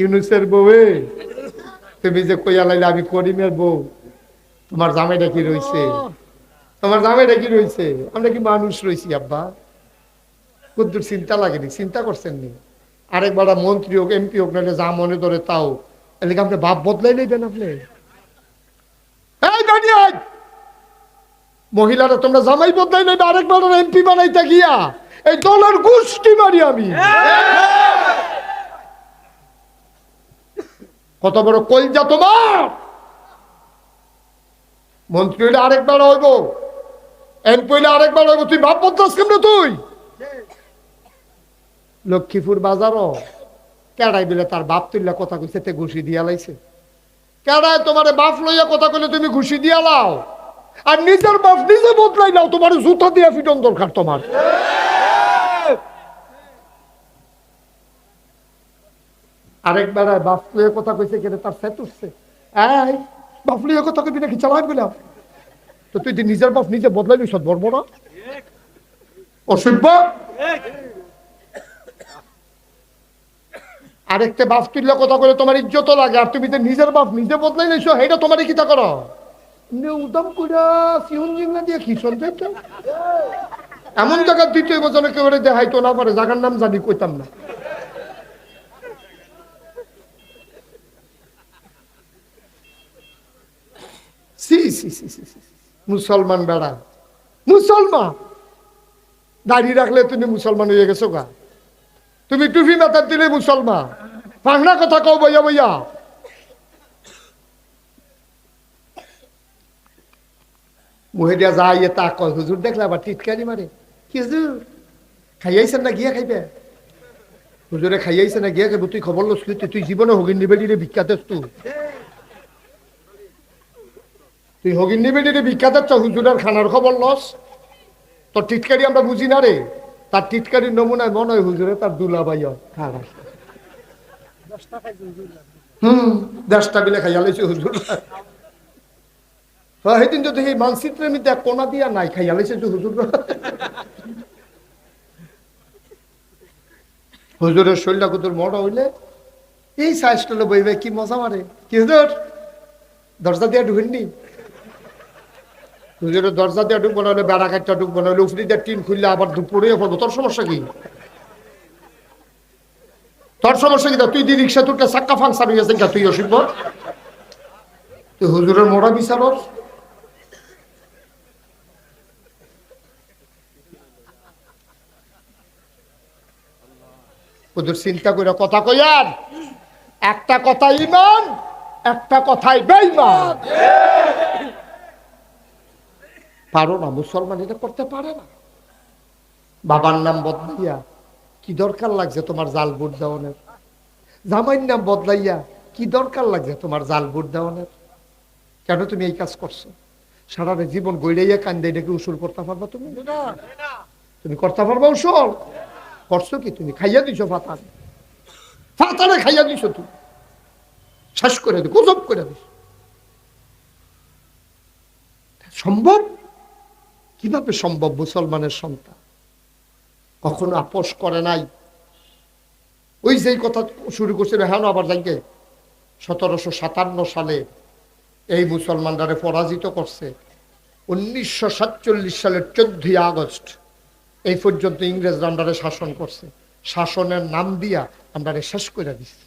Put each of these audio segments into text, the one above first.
ইউনুসের বউয়ে, তুমি যে কইয়া লাইলে, আমি করিমের বউ, তোমার জামাইটা কি রয়েছে তোমার জামাইটা কি রয়েছে আমরা কি মানুষ রয়েছি আব্বা? কুদ্দুর চিন্তা লাগেনি, চিন্তা করছেন নি। আরেকবার মন্ত্রী হোক, এমপি হোক, নাহলে যা মনে ধরে তাও। এদিকে আপনি ভাব বদলাই নেবেন আপনি। মহিলারা তোমরা জামাই বদলাই নেবে আরেকবার এমপি বানাইতে গিয়া। এই দলের গোষ্ঠী মারি আমি। কত বড় কলজা তোমার? মন্ত্রী হইলে আরেকবার হইব। এমপি হইলে আরেকবার হইব। তুই ভাব বদলাস কেমন তুই? লক্ষ্মীপুর বাজারও কেডাই বিলে তার বাপ তুললে কথা কইছে, তে ঘুষি দিয়া লাইছে। কেডায় তোমার বাপ লইয়া কথা কইলে তুমি ঘুষি দিয়া লাও। আর নিজের বাপ নিজে বদলাই নাও, তোমার জুতা দিয়া ফিটন দরকার তোমার। আরেকবার বাপ লইয়া কথা কইছে কেন, তার সেট উঠছে। এই কথা কইবি নাকি চালাই বললাম তো তুই নিজের বাপ নিজে নিস অসভ্য? আরেকটা বাপ তুললে কথা বলে তোমার ইজ্জত লাগে, আর তুমি তো নিজের বাপ নিজে বদলাই নিছো সেইটা তোমার কিতা করো? এমনি উদাম কইরা সিহুন জিংলা দিয়ে কি শুনতে এমন জায়গা দ্বিতীয় বছরে কেউ দেখাইতো না পারে জায়গার নাম জানি, কইতাম না সি সি সি সি সি। মুসলমান বেড়া। মুসলমান। দাঁড়িয়ে রাখলে তুমি মুসলমান হয়ে গেছো গা। তুমি টুপি মাথার দিলে মুসলমান। পাংনা কথা কও বইয়া বইয়া। মুহে দিয়া যা ইয়ে তা কয়, হুজুর দেখলে আবার টিটকারি মারে। কি খাইয়াইছেন না, গিয়া খাইবে? হুজুরে খাইয়াইছে না, গিয়া খাইব, তুই খবর লস তুই জীবনে হগিন নিবেদি রে বিখ্যাত তুই তুই হগিন নিবেদি রে বিখ্যাত হুজুরের খানার খবর লস। তোর টিটকারি আমরা বুঝি না রে। তার টিটকারির নমুনায় মনে হয় হুজুরে তার দুলা বাইয়া খানা হুম, দশটা বিলে খাইয়া লাইছে হুজুর। হ্যাঁ সেদিন তো দেখি মানচিত্রের মধ্যে কোনা দিয়া নাই, খাইয়া লাইছে যে হুজুর। হুজুরের শরীরটা কুতুর মোটা হইলে এই সাইজটা বইবে, কি মজা মারে। কি হুজুর, দরজা দিয়া ঢুকেননি? দরজা দিয়ে ঢুকবো না হলে বেড়া ঢুকবো না দিয়ে টিন খুললে আবার পড়ব তোর সমস্যা কি? তোর সমস্যা কি? তুই রিক্সা চাক্কা ফাংশন হয়ে গেছেন তুই তুই হুজুরের মোড়া বিচারস চিন্তা করে কথা কইয়ার একটা কথা ইমান, একটা কথাই বেইমান পারো না মুসলমান এটা করতে পারে না। বাবার নাম বদলাইয়া কি দরকার লাগছে তোমার জাল বুট দেওয়ানের? জামাইর নাম বদলাইয়া কি দরকার লাগছে তোমার জাল বুট দেওয়ানের? কেন তুমি এই কাজ করছ? সারাটা জীবন গইড়াইয়া কান্দে এটাকে উসুল করতে পারবা তুমি? তুমি করতে পারবা উসুল? করছ কি তুমি? খাইয়া দিছো ফাতান। ফাতানে খাইয়া দিছো তুমি। শেষ করে দি গজব করে দিস সম্ভব? কীভাবে সম্ভব মুসলমানের সন্তান? কখনো আপোষ করে নাই? ওই যেই কথা শুরু করছিল হ্যাঁ আবার যাইকে? সতেরোশো সাতান্ন সালে এই মুসলমানরা পরাজিত করছে। উনিশশো সাতচল্লিশ সালের চোদ্দই আগস্ট এই পর্যন্ত ইংরেজরা আমরারে শাসন করছে। শাসনের নাম দিয়া আমরারে শেষ করে দিচ্ছে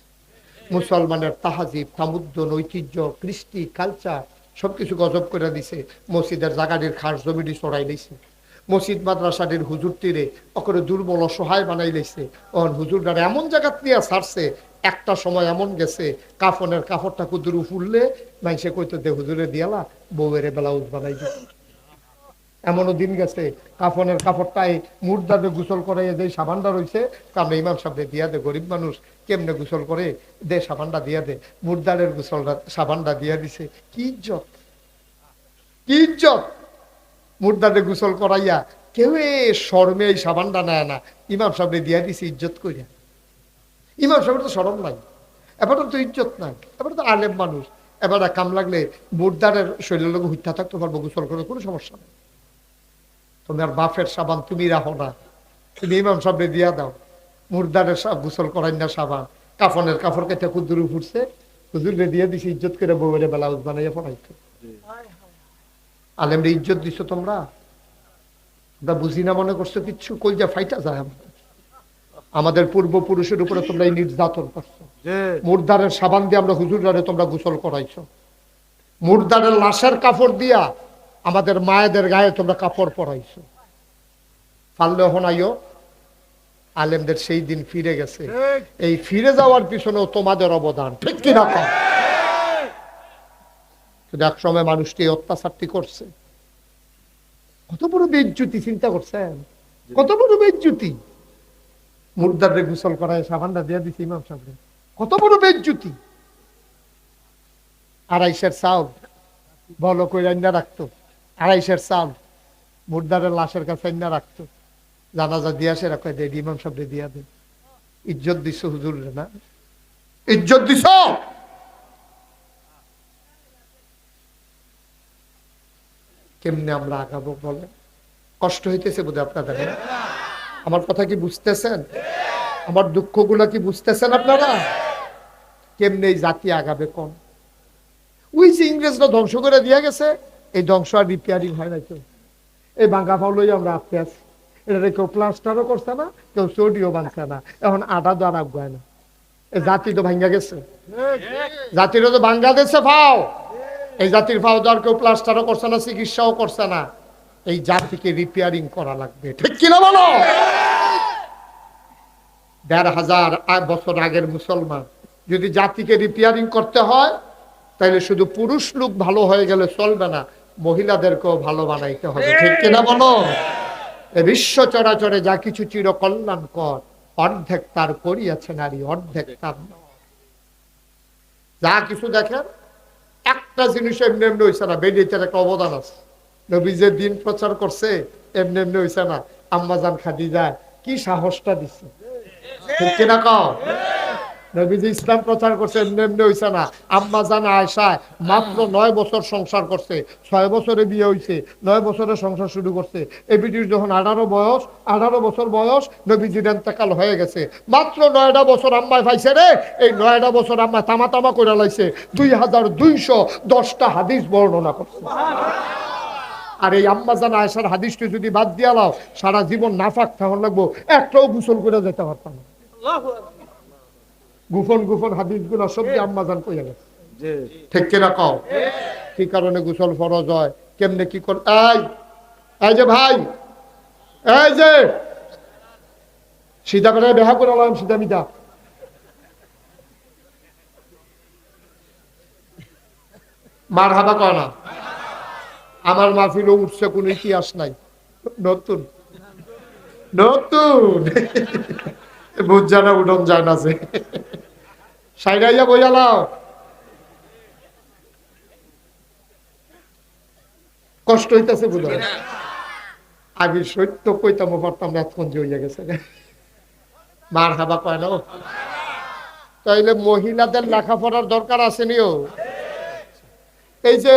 মুসলমানের তাহাজিব, তামুদ্দন, ঐতিহ্য, কৃষ্টি কালচার সবকিছু গজব করে দিছে। মসজিদের জাগাটির খাস জমিটি চড়াই দিছে। মসজিদ মাদ্রাসাটির হুজুর তীরে অকরে দুর্বল অসহায় বানাই লাইছে অন হুজুরদার এমন জায়গা নিয়ে ছাড়ছে, একটা সময় এমন গেছে, কাফনের কাপড়টা কুদুর ফুললে মাইসে কইতো দে হুজুরে দিয়ালা, বউয়ের ব্লাউজ বানাই দিছে এমনও দিন গেছে, কাফনের কাপড়টাই মুর্দারে গোসল করাইয়া যে সাবানটা রয়েছে কামে ইমাম সাহেব দিয়া দে, গরিব মানুষ কেমনে গোসল করে? দে সাবানটা দিয়া দে। মুর্দারের গোসলটা সাবানটা দিয়া দিছে। কি ইজ্জত? কি ইজ্জত? মুর্দারে গোসল করাইয়া কেউ শর্মে এই সাবানটা নেয় না। ইমাম সাহেব দিয়া দিছে ইজ্জত করিয়া ইমাম সাহেবের তো সরম নাই। এবার তো ইজ্জত নাই। এবার তো আলেম মানুষ। এবার কাম লাগলে মুর্দারের শরীরের লোক হুত্যা থাকতে পারব, গোসল করে কোনো সমস্যা নেই। তোমার বাফের সাবান তুমি রাখো না। তুমি ইমাম সাহেব দিয়া দাও। মুর্দারের সব গোসল করাই না সাবান। কাফনের কাপড় কেটে কুদ্দুরু ফুটছে। হুজুরে দিয়ে দিছি ইজ্জত করে বউয়ের ব্লাউজ বানাইয়া পড়াইতো আলেমরে ইজ্জত দিছো তোমরা? আমরা বুঝি না মনে করছ কিচ্ছু? কলজা ফাইটা যায় আমাদের। আমাদের পূর্বপুরুষের উপরে তোমরা এই নির্যাতন করছ। মুর্দারের সাবান দিয়ে আমরা হুজুরারে তোমরা গোসল করাইছো। মুর্দারের লাশের কাপড় দিয়া আমাদের মায়েদের গায়ে তোমরা কাপড় পরাইছো। পারলে হনাইও আলেমদের সেই দিন ফিরে গেছে। এই ফিরে যাওয়ার পিছনেও তোমাদের অবদান ঠিক কিনা কিন্তু এক সময় মানুষটি অত্যাচারটি করছে কত বড় বেজ্জুতি চিন্তা করছেন? কত বড় বেজ্জুতি? মুর্দারে গোসল করায় সাবানটা দিয়ে দিছে ইমাম সাহেব কত বড় বেজ্জুতি? আড়াইশের চাউল বলো কই রান্না রাখতো? আড়াইশের চাউল মুর্দারের লাশের কাছে রান্না রাখতো। জানাজা দিয়ে আসে রাখো দে ইমাম সাহেব দিয়া দে। ইজ্জত দিছ হুজুর না? ইজ্জত দিছ? কেমনে আমরা আগাবো বলে? কষ্ট হইতেছে বোধহয় আপনাদের আমার কথা কি বুঝতেছেন? আমার দুঃখগুলো কি বুঝতেছেন আপনারা? কেমনে জাতি আগাবে কম ওই যে ইংরেজরা ধ্বংস করে দিয়ে গেছে, এই ধ্বংস আর রিপেয়ারিং হয় না তো। এই বাঙ্গা ফাউলই আমরা আপতে আছি এটা কেউ প্লাস্টারও করছে না, কেউ চটিও বাঁধছে না। এখন আটা আর আগুয়ায় না। জাতি তো ভাঙ্গা গেছে। জাতিরও তো ভাঙ্গা বাংলাদেশে ফাও। এই জাতির ফাও তো আর কেউ প্লাস্টারও করছে না, চিকিৎসাও করছে না। এই জাতিকে রিপেয়ারিং করা লাগবে। ঠিক কিনা বলো? দেড় হাজার বছর আগের মুসলমান যদি জাতিকে রিপেয়ারিং করতে হয় তাহলে শুধু পুরুষ লোক ভালো হয়ে গেলে চলবে না, মহিলাদেরকেও ভালো বানাইতে হবে। ঠিক কিনা বলো? এ বিশ্ব চরাচরে যা কিছু চির কল্যাণকর অর্ধেক তার করিয়াছে নারী অর্ধেক তার যা কিছু দেখেন একটা জিনিস এমনি এমনি হয়েছে না বেরিয়েছে একটা অবদান আছে। নবী যে দিন প্রচার করছে এমনি এমনি হয়েছে না। আম্মাজান খাদি যায় কি সাহসটা দিচ্ছে ঠিক কিনা কও নবীজি ইসলাম প্রচার করছে, এমনি এমনি হয়েছে না। আম্মা জান আয়সায় মাত্র নয় বছর সংসার করছে, ছয় বছরে বিয়ে হয়েছে নয় বছরে সংসার শুরু করছে। এই বিটির যখন আঠারো বয়স, আঠারো বছর বয়স নবীজির এন্তেকাল হয়ে গেছে। মাত্র নয়টা বছর আম্মায় পাইছে রে, এই নয়টা বছর আম্মা তামা তামা করে লাইছে, দুই হাজার দুইশো দশটা হাদিস বর্ণনা করছে। আর এই আম্মাজান আয়সার হাদিসটি যদি বাদ দিয়া লাও, সারা জীবন নাফাক থাকুন লাগবো, একটাও গোসল করে যেতে পারতাম না। গুফন গুফন হাদিসগুলো সব দিয়ে আম্মাজান কইয়া গেছে। ঠিক কিনা কও? কি কারণে গোসল ফরজ হয়? কেমনে কি কর এই! এই যে ভাই! এই যে! সিধা করে বেহা করে আলাম সিধা মিদা। মার হাবা কয় না? আমার মাহফিলও উঠছে কোনো ইতিহাস নাই। নতুন। নতুন! বুঝ উঠন যায় না যে। সাইডাইয়া বইয়ালাও কষ্ট হইতেছে বুঝ আগে সত্য কইতাম পারতাম না এতক্ষণ হইয়া গেছে। মার হাবা কয় না তাইলে মহিলাদের লেখাপড়ার দরকার আসেনিও এই যে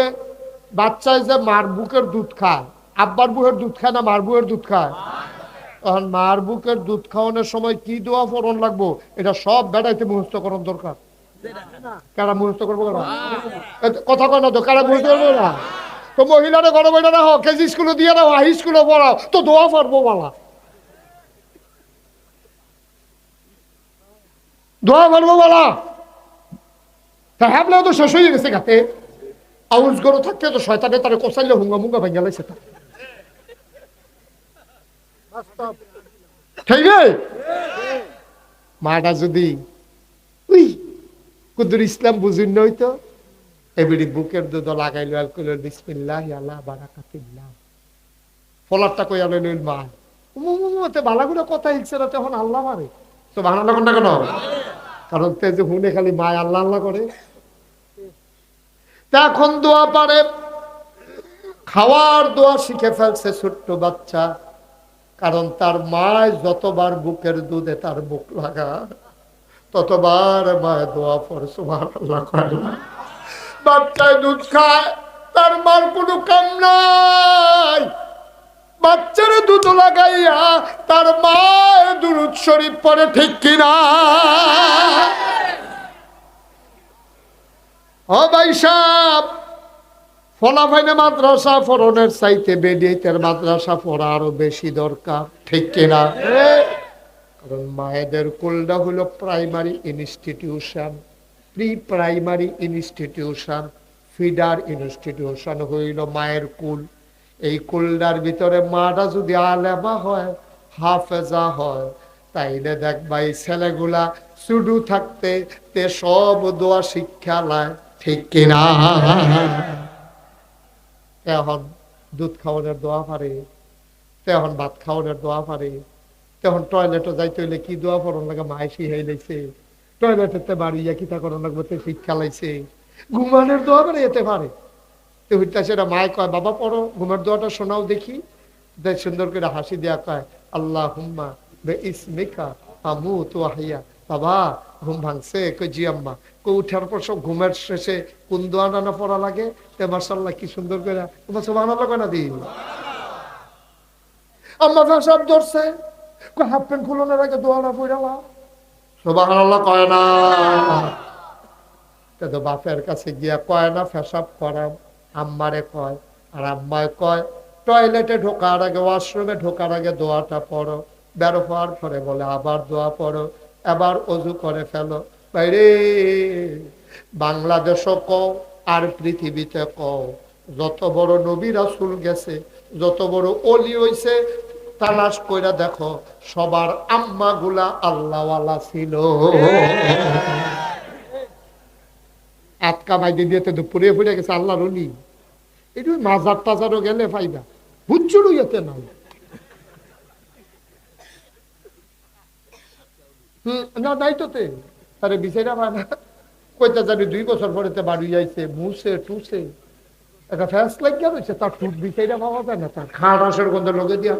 বাচ্চায় যে মার বুকের দুধ খায়, আব্বার বুকের দুধ খায় না মার বুকের দুধ খায়? তখন মার বুকের দুধ খাওয়ানোর সময় কি দোয়া ফোরন লাগবো? এটা সব বেড়াইতে মুহূর্ত করার দরকার। কারা মুহূর্ত করব কারা কথা কয় না তো কারা মুহূর্ত করব না? তো মহিলারা ঘরে বইটা রাখো কেজি স্কুলে দিয়ে রাখো হাই স্কুলে পড়াও তো দোয়া পারব বলা। দোয়া পারব বলা। তা হ্যাবলে তো শেষ হয়ে গেছে গাতে। আউস গরু থাকতে তো শয়তানে তারে কোসাইলে হুঙ্গা মুঙ্গা ভেঙে লাইছে তা। মাটা যদি, উই কুদুর ইসলাম বুঝুন নইতো এবিডি বুকের দুধ লাগাইলো অ্যালকোহলের বিসমিল্লাহ আল্লাহ, বারাকাতিল্লাহ। ফলারটা কই আলো মা বালাগুলো কথা না তখন আল্লাহ মারে। তো বাংলা কোনটা কেন? কারণ তে যে হুনে খালি মায় আল্লাহ আল্লাহ করে। তা এখন দোয়া পারে। খাওয়ার দোয়া শিখে ফেলছে ছোট্ট বাচ্চা। কারণ তার মায় যতবার বুকের দুধে তার বুক লাগা, ততবার মায় দোয়া পর সুমার আল্লাহ করে না। বাচ্চায় দুধ খায়, তার মার কোনো কাম নাই। বাচ্চারে দুধ লাগাইয়া তার মায়ের দুরুদ শরীফ পরে ঠিক কিনা? ও ভাই সাহ ফলাফাইনে মাদ্রাসা ফরনের চাইতে বেডিয়েতের মাদ্রাসা পড়া আরও বেশি দরকার, ঠিক কিনা কারণ মায়েদের কোলটা হলো primary institution pre primary institution, feeder institution হইল মায়ের কুল। এই কুলটার ভিতরে মাটা যদি আলেমা হয়, হাফেজা হয়, তাইলে দেখবা এই ছেলেগুলা শুধু থাকতে তে সব দোয়া শিক্ষা লায়, ঠিক কিনা এখন দুধ খাওয়ানোর দোয়া পারে তখন ভাত খাওয়ানোর দোয়া পারে তখন টয়লেটে যাইতে হইলে কি দোয়া পড়ন লাগে? মাইসি হয়ে লাইছে। টয়লেটেতে বাড়িয়া কিতা করন লাগবে? তে শিক্ষা লাইছে। ঘুমানোর দোয়া করে যেতে পারে। তো হইতা সেটা মায় কয়, বাবা, পড়ো, ঘুমের দোয়াটা শোনাও দেখি। দেখ সুন্দর করে হাসি দেয়া কয় আল্লাহ হুম্মা বে ইসমিকা আমু তো হাইয়া বাবা, ঘুম ভাঙছে জি আম্মা। কই উঠার পর সব ঘুমের শেষে কোন দোয়াটা না পড়া লাগে। তে মার্শাল্লাহ কি সুন্দর করে তোমার সব আনা লাগে না দিন। আম্মা সব ধরছে হাফ প্যান্ট দোয়াটা পড়ালা বাপের কাছে গিয়া কয় না, ফেসাব করাম। আম্মারে কয়, আর আম্মায় কয়, টয়লেটে ঢোকার আগে, ওয়াশরুমে ঢোকার আগে দোয়াটা পড়ো। বেরো হওয়ার পরে বলে, আবার দোয়া পড়ো। এবার অজু করে ফেলো। বাইরে বাংলাদেশও কও আর পৃথিবীতে কও যত বড় নবী রাসুল গেছে, যত বড় অলি হইছে, তালাশ কইরা দেখো, সবার আম্মা গুলা আল্লাহওয়ালা ছিল। আটকা বাইদে দিয়ে তো পুড়ে ফুড়ে গেছে আল্লাহর অলি একটু মাজার টাজারও গেলে ফাইদা হুচ্চুরু এতে নাই হুম, না নাই তো তে। আরে বিচারা পায় না কইতে জানি দুই বছর পরে তে বাড়ি যাইছে মুছে টুসে একটা ফ্যাস লাগিয়া রয়েছে তার টুট বিচাইরা পাওয়া যায় না তার খাড় আসের গন্ধ লগে দিয়ে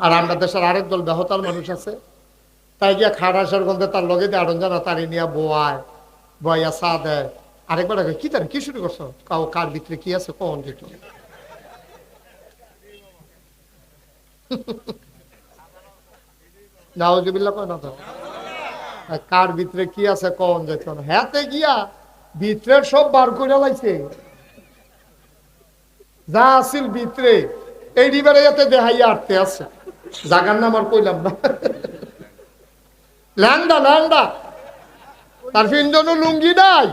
আর আমরা দেশের আরেক দল বেহতার মানুষ আছে তাই গিয়া খাড় আসার গন্ধে তার লগে দিয়ে আড়ন জানা তার নিয়ে বোয়ায় বয়া চা দেয় আরেকবার কি জানি কি শুরু করছ? কাউ কার ভিতরে কি আছে কখন যেত কার ভিতরে কি আছে কখন যেত না হ্যাঁতে গিয়া ভিতরের সব বার করে লাইছে। যা আছিল ভিতরে, এই রিবারে যাতে দেহাইয়া আটতে আছে। জাগার নাম আর কইলাম না। লুঙ্গি নাই।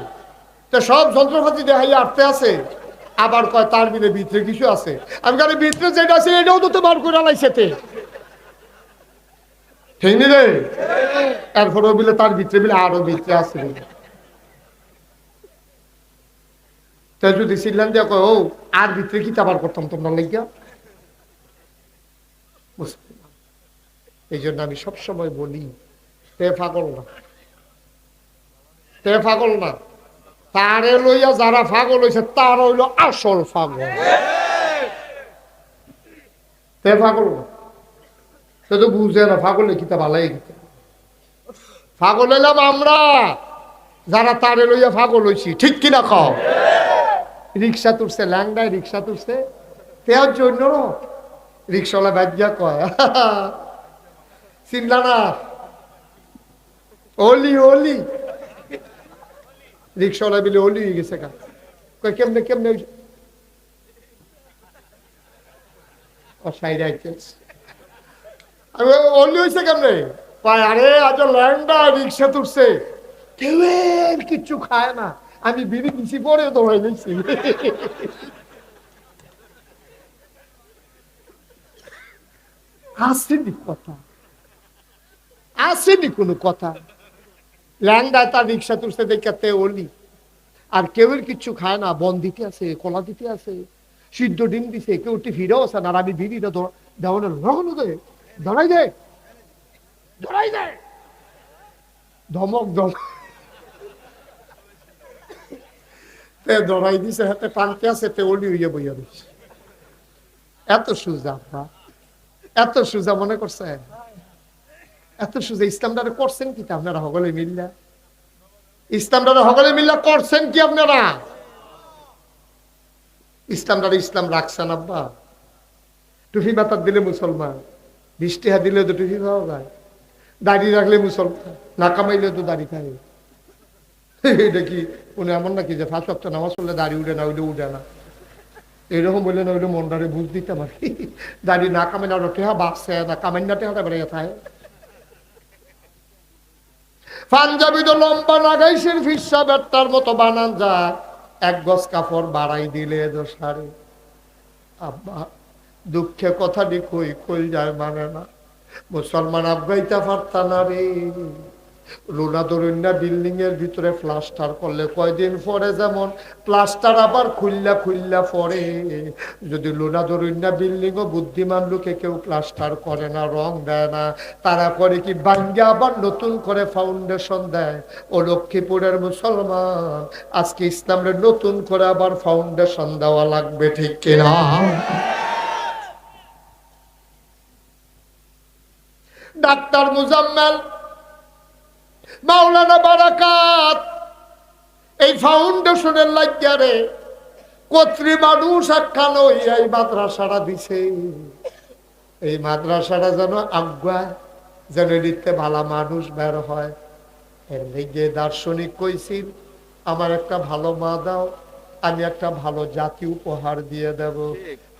আছে। আবার কয়, তার ভিতরে কিছু আছে। আমি কারণ ভিতরে যেটা আছে এটাও তো তো বার করে ঠিক নি রে এরপরেও বিলে তার ভিতরে বিলে আরও ভিতরে আছে যদি কয়, ও, আর ভিতরে কি তাবার করতাম তোমরা লাগিয়া এই জন্য আমি সবসময় বলি, তে পাগল না। তে পাগল না। তারে লইয়া যারা ফাগল হইছে, তার হইল আসল ফাগল তে ফাগল না। সে তো বুঝে না, পাগলে কিতা ভালাই কিতা পাগল হইলাম আমরা, যারা তারে লইয়া ফাগল হইছি, ঠিক কিনা খাও রিক্সা তুলছে, ল্যাংডায় রিক্সা তুলছে তেয়ার জন্য রিক্সাওয়ালা ব্যাজ্ঞা কয়, চিনলা না? অলি অলি। রিক্সাওয়ালা বিলে অলি হয়ে গেছে কা কয়, কেমনে কেমনে সাইডে আইতেছে হয়েছে কেমনে? আরে, আজ ল্যান্ডা রিক্সা তুলছে। কেউ কিচ্ছু খায় না। আমি বিড়ি দিছি, পরে দৌড়াই আসেনি কথা। আসেনি কোনো কথা। ল্যাংডা তার রিক্সা তুলছে দেখাতে ওলি আর কেউর কিচ্ছু খায় না। বন দিতে আছে, কলা দিতে আছে, সিদ্ধ ডিম দিছে, কেউ একটি ফিরেও আছে না। আর আমি বিড়িটা দেওয়ানোর রকম দে ধরাই দে। ধরাই দে। ধমক ধমক দিছে, হাতে আছে, তে বইয়া এত সুজা আপনার। এত সুজা মনে এত সুজা করছেন কি তা আপনারা সকলে মিল্লা? ইসলামটা সকলে মিল্লা করছেন কি আপনারা? ইসলামটা ইসলাম রাখছেন, আব্বা। টুফি মাতার দিলে মুসলমান। বৃষ্টি হা দিলে তো টুফি পাওয়া যায়। দাড়ি রাখলে মুসলমান না কামাইলে তো দাড়ি খায়। এটা কি? উনি এমন নাকি যে ফাঁস অক্ট নামাজ পড়লে দাড়ি উঠে না, ওইটা উঠে না? এরকম বললেন ওইটা মনটারে বুঝ দিতাম আর কি। দাড়ি না কামে না টেহা বাঁচছে না কামেন না টেহাটা বেড়ে থাকে পাঞ্জাবি তো লম্বা নাগাইছেন ফিসা বেটার মতো বানান যা, এক গজ কাপড় বাড়াই দিলে দোষারে। আব্বা। দুঃখে কথাটি কই কই যায় মানে না। মুসলমান আফগাইতে পারতা না রে। রোনা দরুন্না বিল্ডিং এর ভিতরে প্লাস্টার করলে কয়দিন পরে যেমন প্লাস্টার আবার খুললা খুললা পরে। যদি লোনা দরুন্না বিল্ডিং ও বুদ্ধিমান লোকে কেউ প্লাস্টার করে না, রং দেয় না, তারা করে কি বাঙ্গে আবার নতুন করে ফাউন্ডেশন দেয়? ও লক্ষ্মীপুরের মুসলমান, আজকে ইসলামের নতুন করে আবার ফাউন্ডেশন দেওয়া লাগবে ঠিক কিনা? ডাক্তার মুজাম্মেল, মাওলানা বারাকাত, এই ফাউন্ডেশনের লাগিয়ারে কত্রী মানুষ একখান এই মাদ্রাসাটা দিছে। এই মাদ্রাসাটা যেন আজ্ঞা যেন এদিতে ভালা মানুষ বের হয়। এর লেগে দার্শনিক কইছিল, আমার একটা ভালো মা দাও আমি একটা ভালো জাতি উপহার দিয়ে দেব।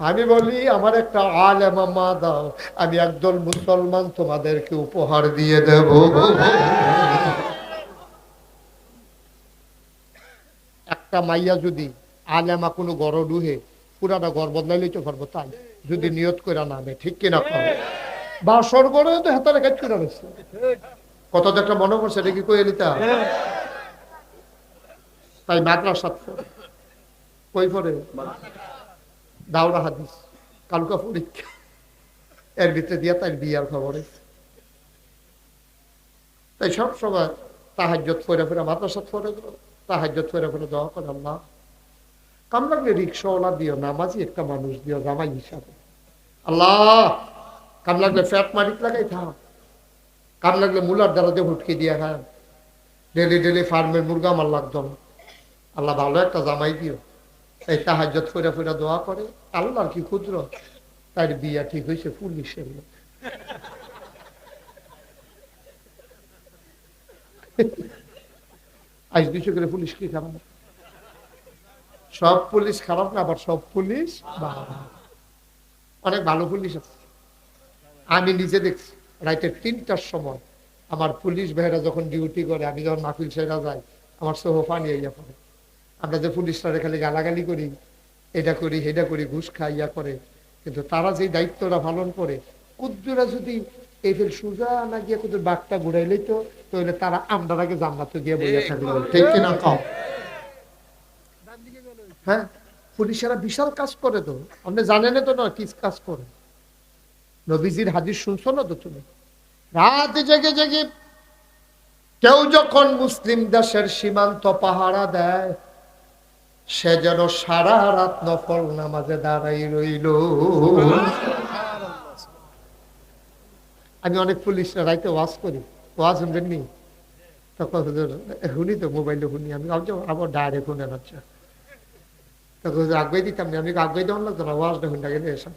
আমি বলি আমার একটা আলেমা মা দাও আমি একদল মুসলমান তোমাদেরকে উপহার দিয়ে দেব। একটা মাইয়া যদি আলেমা কোনো গড় ডুহে পুরাটা গড় বদলাই লইতে পারব তাই যদি নিয়ত করে নামে ঠিক কিনা কবে বাসর গড়ে তো হাতারে কাজ করে রয়েছে কত তো একটা মনে করছে এটা কি কই এলিতা তাই মাদ্রাসা পড়ে। কই পড়ে দাওরা হাদিস পরীক্ষা। এর ভিতরে দিয়া তাই বিয়ার খবর তাই সব সময় তাহাজ্জত ফেরা ফেরা মাদ্রাসা ফেরে তাহাজ্জত ফেরা ফেরা দোয়া করে আল্লাহ। কাম লাগলে রিক্সাওয়ালা দিও, নামাজি একটা মানুষ দিও, জামাই হিসাবে। আল্লাহ কাম লাগলে ফ্যাট মারিক লাগাই থাক। কাম লাগলে মুলার দ্বারা দিয়ে হুটকি দিয়ে খায়। ডেলি ডেলি ফার্মের মুরগা আমার লাগতো। না আল্লাহ ভালো একটা জামাই দিও। এই তাহাজ্জত ফেরা ফেরা দোয়া করে। আল্লাহর কি ক্ষুদ্র তার বিয়া ঠিক হয়েছে পুলিশের লোক আজ দুশো করে পুলিশ কি খারাপ সব পুলিশ খারাপ না, আবার সব পুলিশ অনেক ভালো পুলিশ আছে। আমি নিজে দেখছি রাইতের তিনটার সময় আমার পুলিশ ভাইরা যখন ডিউটি করে, আমি যখন মাহফিল সেরা যাই, আমার সহ পানি ইয়া পড়ে। আমরা যে পুলিশরা খালি গালাগালি করি এটা করি সেটা করি ঘুষ খাই ইয়া করে। কিন্তু তারা যে দায়িত্বটা পালন করে কুদ্দুরা যদি এই ফের সুজা না গিয়ে কুদ্দুর বাঘটা ঘুরাইলে তো তাহলে তারা আগে জান্নাতে গিয়ে বইয়া থাকল ঠিক কিনা কম হ্যাঁ? পুলিশেরা বিশাল কাজ করে তো। আপনি জানেন তো না কি কাজ করে। নবীজির হাদিস শুনছো না তো তুমি? রাত জেগে জেগে কেউ যখন মুসলিম দেশের সীমান্ত পাহারা দেয় সে যেন সারা রাত নফল নামাজে দাঁড়াই রইল। আমি অনেক পুলিশ রাইতে ওয়াজ করি। ওয়াজ শুনবেননি তখন শুনি তো মোবাইলে শুনি। আমি আবার ডাইরেক্ট শুনে হচ্ছে তখন আগে দিতাম আমি আগে দেওয়ার না না, ওয়াজটা শুনে গেলে এসব